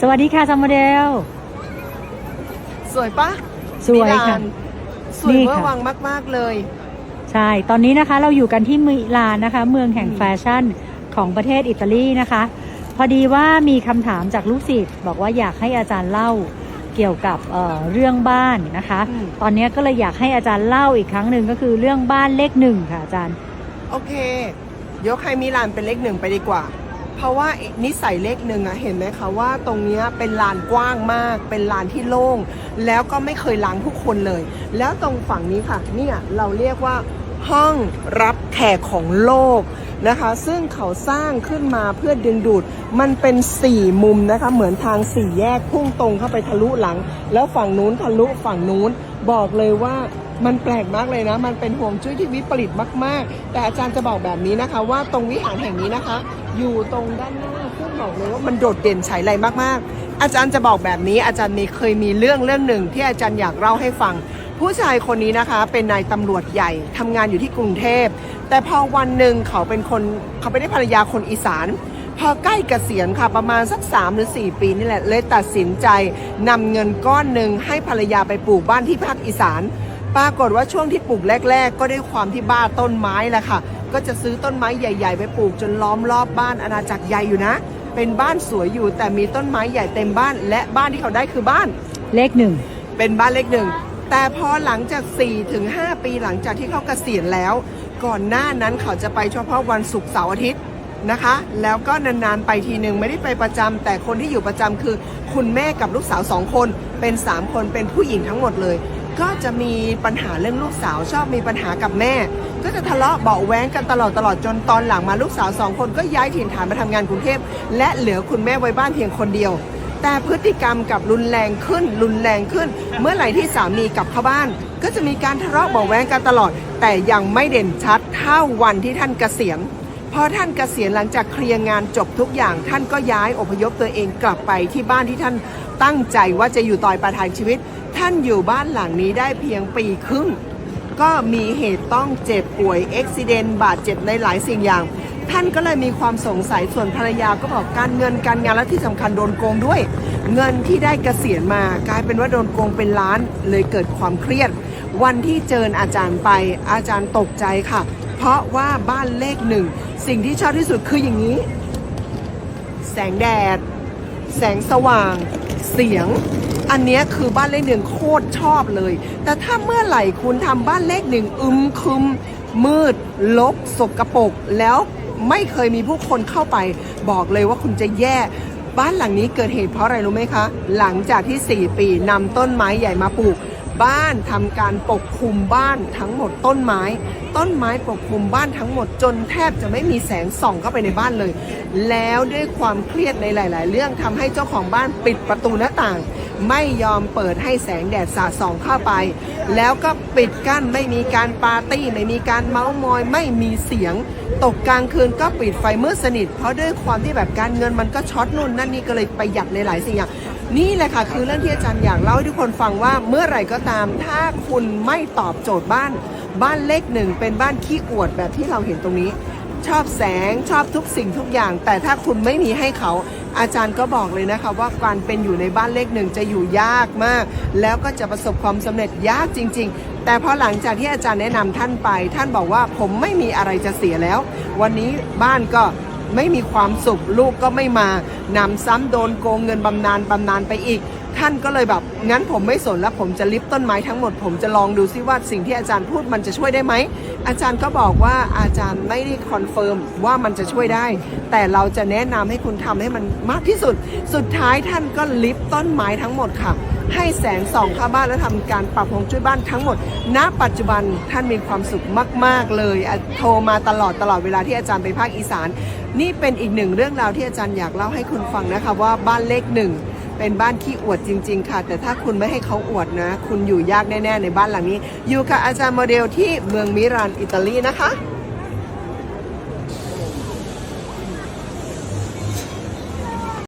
สวัสดีค่ะซัมโมเดล สวยปะสวยค่ะ มิลานสวยนี่เมื่อค่ะวังมากๆเลย ใช่ ตอนนี้นะคะเราอยู่กันที่มิลานนะคะ เมืองแห่งอืมแฟชั่นของประเทศอิตาลีนะคะ พอดีว่ามีคำถามจากลูกศิษย์บอกว่าอยากให้อาจารย์เล่าเกี่ยวกับเอ่อเรื่องบ้านนะคะ อืม ตอนนี้ก็เลยอยากให้อาจารย์เล่าอีกครั้งหนึ่งก็คือเรื่องบ้านเลขหนึ่งค่ะอาจารย์ โอเค ยกให้มิลานเป็นเลขหนึ่งไปดีกว่า เพราะว่านิสัยเลขหนึ่งอะเห็นไหมคะว่าตรงนี้เป็นลานกว้างมาก เป็นลานที่โล่ง แล้วก็ไม่เคยล้างทุกคนเลย แล้วตรงฝั่งนี้ค่ะเนี่ยเราเรียกว่าห้องรับแขกของโลกนะคะ ซึ่งเขาสร้างขึ้นมาเพื่อดึงดูด มันเป็นสี่มุมนะคะ เหมือนทางสี่แยกพุ่งตรงเข้าไปทะลุหลัง แล้วฝั่งนู้นทะลุฝั่งนู้น บอกเลยว่ามันแปลกมากเลยนะ มันเป็นห่วงจุ้ยที่วิปริตมาก ๆ แต่อาจารย์จะบอกแบบนี้นะคะ ว่าตรงวิหารแห่งนี้นะคะ อยู่ตรงด้านหน้าซึ่งบอกเลยว่ามันโดดเด่นฉายไรมาก ๆ อาจารย์จะบอกแบบนี้ อาจารย์มีเคยมีเรื่องเรื่องหนึ่งที่อาจารย์อยากเล่าให้ฟัง ผู้ชายคนนี้นะคะเป็นนายตำรวจใหญ่ทำงานอยู่ที่กรุงเทพ แต่พอวันหนึ่งเขาเป็นคนเขาไม่ได้ภรรยาคนอีสาน พอใกล้เกษียณค่ะประมาณสัก 3 หรือ 4 ปีนี่แหละ เลยตัดสินใจนำเงินก้อนหนึ่งให้ภรรยาไปปลูกบ้านที่ภาคอีสาน ปรากฏว่าช่วงที่ปลูกแรก ๆ ก็ด้วยความที่บ้าต้นไม้แหละค่ะ ก็จะซื้อต้นไม้ใหญ่ๆ ไปปลูกจนล้อมรอบบ้านอาณาจักรใหญ่อยู่นะ เป็นบ้านสวยอยู่แต่มีต้นไม้ใหญ่เต็มบ้าน และบ้านที่เขาได้คือบ้าน เลขหนึ่งเป็นบ้านเล็กหนึ่งแต่พอหลังจาก4-5ถึง 5 ปีหลังจากที่เขาเกษียณแล้ว ก่อนหน้านั้นเขาจะไปเฉพาะวันศุกร์เสาร์อาทิตย์ นะคะ แล้วก็นานๆไปทีหนึ่งไม่ได้ไปประจำแต่คนที่อยู่ประจำคือ คุณแม่กับลูกสาวสองคนเป็น 3 คนเป็นผู้หญิงทั้งหมดเลย ก็จะมีปัญหาเรื่องลูกสาวชอบมีปัญหากับแม่ ก็จะทะเลาะเบาะแว้งกันตลอดตลอดจนตอนหลังมาลูกสาวสองคนก็ย้ายถิ่นฐานมาทำงานกรุงเทพและเหลือคุณแม่ไว้บ้านเพียงคนเดียว แต่พฤติกรรมกลับรุนแรงขึ้น รุนแรงขึ้น เมื่อไหร่ที่สามีกลับเข้าบ้าน ก็จะมีการทะเลาะเบาะแว้งกันตลอด แต่ยังไม่เด่นชัดเท่าวันที่ท่านเกษียณ พอท่านเกษียณหลังจากเคลียร์งานจบทุกอย่าง ท่านก็ย้ายอพยพตัวเองกลับไปที่บ้านที่ท่านตั้งใจว่าจะอยู่ต่อไปทางชีวิต ท่านอยู่บ้านหลังนี้ได้เพียงปีครึ่ง ก็มีเหตุต้องเจ็บป่วยอุบิเหตุบาดเจ็บในหลายสิ่งอย่าง ท่านก็เลยมีความสงสัยส่วนภรรยาก็บอกการเงินการงานและที่สำคัญโดนโกงด้วย เงินที่ได้เกษียณมากลายเป็นว่าโดนโกงเป็นล้านเลยเกิดความเครียด วันที่เจออาจารย์ไปอาจารย์ตกใจค่ะ เพราะว่าบ้านเลขหนึ่ง สิ่งที่ชอบที่สุดคืออย่างนี้ แสงแดด แสงสว่าง เสียง อันนี้คือบ้านเลขหนึ่งโคตรชอบเลย แต่ถ้าเมื่อไหร่คุณทำบ้านเลขหนึ่งอึมครึม มืด ลกสกปรกแล้วไม่เคยมีผู้คนเข้าไป บอกเลยว่าคุณจะแย่บ้านหลังนี้เกิดเหตุเพราะอะไรรู้ไหมคะ หลังจากที่ 4 ปีนำต้นไม้ใหญ่มาปลูก บ้านทำการปกคลุมบ้านทั้งหมดต้นไม้ ต้นไม้ปกคลุมบ้านทั้งหมดจนแทบจะไม่มีแสงส่องเข้าไปในบ้านเลย แล้วด้วยความเครียดในหลาย ๆ เรื่องทำให้เจ้าของบ้านปิดประตูหน้าต่าง ไม่ยอมเปิดให้แสงแดดสาดส่องเข้าไป แล้วก็ปิดกั้นไม่มีการปาร์ตี้ ไม่มีการเมาส์มอย ไม่มีเสียง ตกกลางคืนก็ปิดไฟมืดสนิท เพราะด้วยความที่แบบการเงินมันก็ช็อตนู่นนั่นนี่ก็เลยประหยัดในหลายสิ่งอย่างนี่แหละค่ะ คือเรื่องที่อาจารย์อยากเล่าให้ทุกคนฟังว่าเมื่อไหร่ก็ตาม ถ้าคุณไม่ตอบโจทย์บ้าน บ้านเลขหนึ่งเป็นบ้านขี้อวดแบบที่เราเห็นตรงนี้ ชอบแสงชอบทุกสิ่งทุกอย่าง แต่ถ้าคุณไม่มีให้เขา อาจารย์ก็บอกเลยนะคะว่าการเป็นอยู่ในบ้านเลขหนึ่งจะอยู่ยากมาก แล้วก็จะประสบความสำเร็จยากจริง ๆ แต่พอหลังจากที่อาจารย์แนะนำท่านไป ท่านบอกว่าผมไม่มีอะไรจะเสียแล้ว วันนี้บ้านก็ไม่มีความสุขลูกก็ไม่มานำซ้ำโดนโกงเงินบำนาญบำนาญไปอีก ท่านก็เลยแบบงั้นผมไม่สนแล้วผมจะลิฟต้นไม้ทั้งหมด ผมจะลองดูซิว่าสิ่งที่อาจารย์พูดมันจะช่วยได้ไหมอาจารย์ก็บอกว่าอาจารย์ไม่ได้คอนเฟิร์มว่ามันจะช่วยได้ แต่เราจะแนะนำให้คุณทำให้มันมากที่สุด สุดท้ายท่านก็ลิฟต้นไม้ทั้งหมดค่ะ ให้แสงส่องเข้าบ้านและทำการปรับฮวงจุ้ยบ้านทั้งหมด ณ ปัจจุบันท่านมีความสุขมาก ๆ เลยโทรมาตลอดตลอดเวลาที่อาจารย์ไปภาคอีสาน นี่เป็นอีกหนึ่งเรื่องราวที่อาจารย์อยากเล่าให้คุณฟังนะคะว่าบ้านเลขหนึ่ง เป็นบ้านขี้อวดจริง ๆ ค่ะ แต่ถ้าคุณไม่ให้เขาอวดนะ คุณอยู่ยากแน่ ๆ ในบ้านหลังนี้ อยู่กับอาจารย์โมเดลที่เมืองมิรานอิตาลีนะคะ